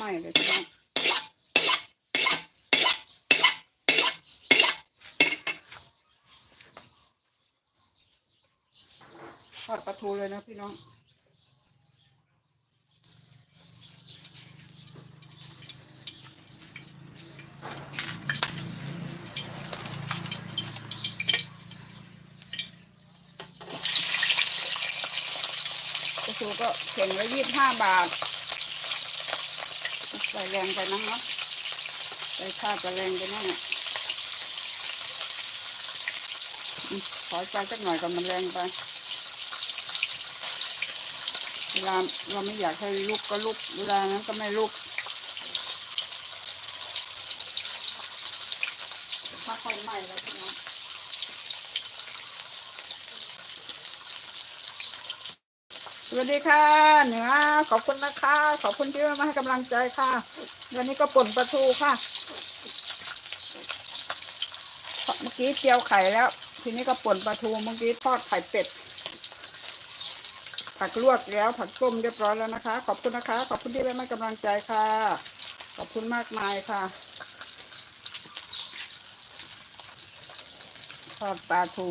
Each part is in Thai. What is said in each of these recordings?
ไหม้เลยพี่น้องทอดปลาทูเลยนะพี่น้องปลาทูก็เข่งละยี่สิบห้าบาท ใส่แรงไปนะเนาะใส่ข้าวจะแรงไปนั่นแหละขอใจสักหน่อยก่อนมันแรงไปเวลาเราไม่อยากให้ลุกก็ลุกเวลานั้นก็ไม่ลุกถ้าค่อยไหม้แล้วพี่น้อง สวัสดีค่ะเหนือขอบคุณนะคะ ขอบคุณที่มาให้กำลังใจค่ะวันนี้ก็ป่นปลาทูค่ะเมื่อกี้เจียวไข่แล้ว ทีนี้ก็ป่นปลาทูเมื่อกี้ทอดไข่เป็ด ผักลวกแล้ว ผักต้มเรียบร้อยแล้วนะคะ ขอบคุณนะคะ ขอบคุณที่ให้กำลังใจค่ะ ขอบคุณมากมายค่ะทอดปลาทู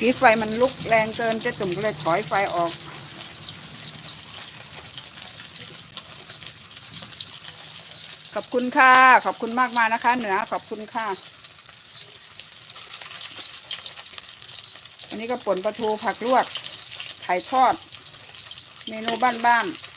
กีไฟมันลุกแรงเกินเจ๊จุ่มก็เลยถอยไฟออกขอบคุณค่ะ ขอบคุณมากมานะคะ เหนือขอบคุณค่ะ อันนี้ก็ป่นปลาทูผักลวกไข่ทอด เมนูบ้านๆ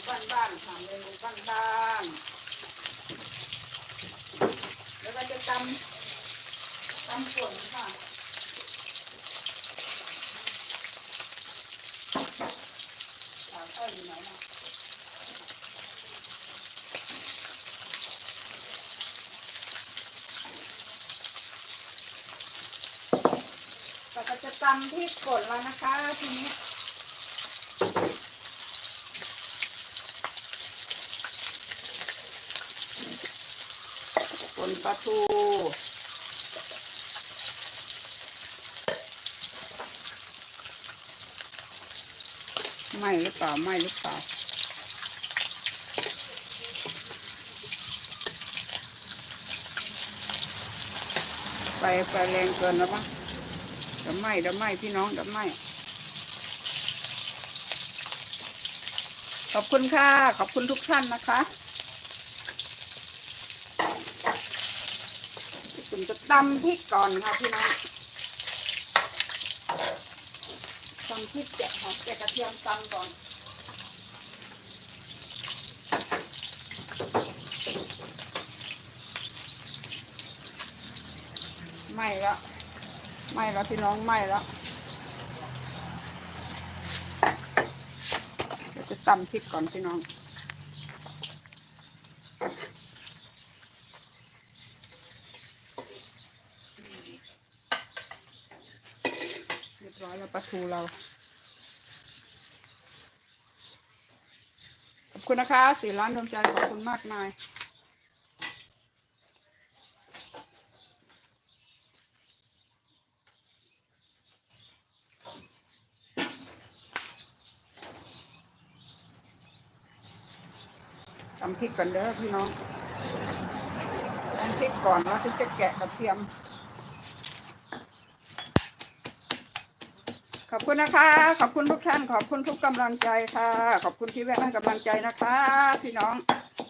เมนูบ้านๆค่ะเมนูบ้านๆแล้วก็จะตำตำป่วนค่ะสาวเต้ยอยู่ไหนนะเราก็จะตำพริกป่นแล้วนะคะทีนี้ ปนปลาทูไหม่หรือเปล่าไหม่หรือเปล่าไฟไฟแรงเกินแล้วมั้งเดี๋ยวไหม่เดี๋ยวไหม่พี่น้องเดี๋ยวไหม่ขอบคุณค่ะ ขอบคุณทุกท่านนะคะ มจะตำพริกก่อนค่ะพี่น้องตำพริกแกะหอมแกะกระเทียมตำก่อนไหม้แล้วไหม้แล้วพี่น้องไหม้แล้วเดี๋ยวจะตำพริกก่อนพี่น้อง เรียบร้อย แล้วปลาทูเราขอบคุณนะคะสี่ล้านดวงใจขอบคุณมากมายทำพริกก่อนเด้อพี่น้องทำพริกก่อนแล้วถึงจะแกะกระเทียม ขอบคุณนะคะ ขอบคุณทุกท่าน ขอบคุณทุกกำลังใจค่ะ ขอบคุณที่แวะให้กำลังใจนะคะ พี่น้อง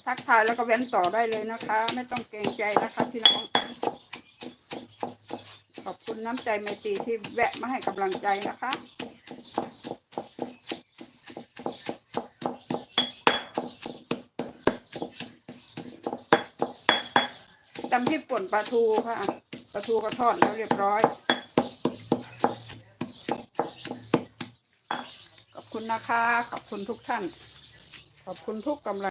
ทักทายแล้วก็เว้นต่อได้เลยนะคะ ไม่ต้องเกรงใจนะคะพี่น้อง ขอบคุณน้ำใจไมตีที่แวะมาให้กำลังใจนะคะตำพริกป่นปลาทูค่ะปลาทูก็ทอดแล้วเรียบร้อย ขอบ คุณนะคะ ขอบคุณทุกท่าน ขอบคุณทุกกำลัง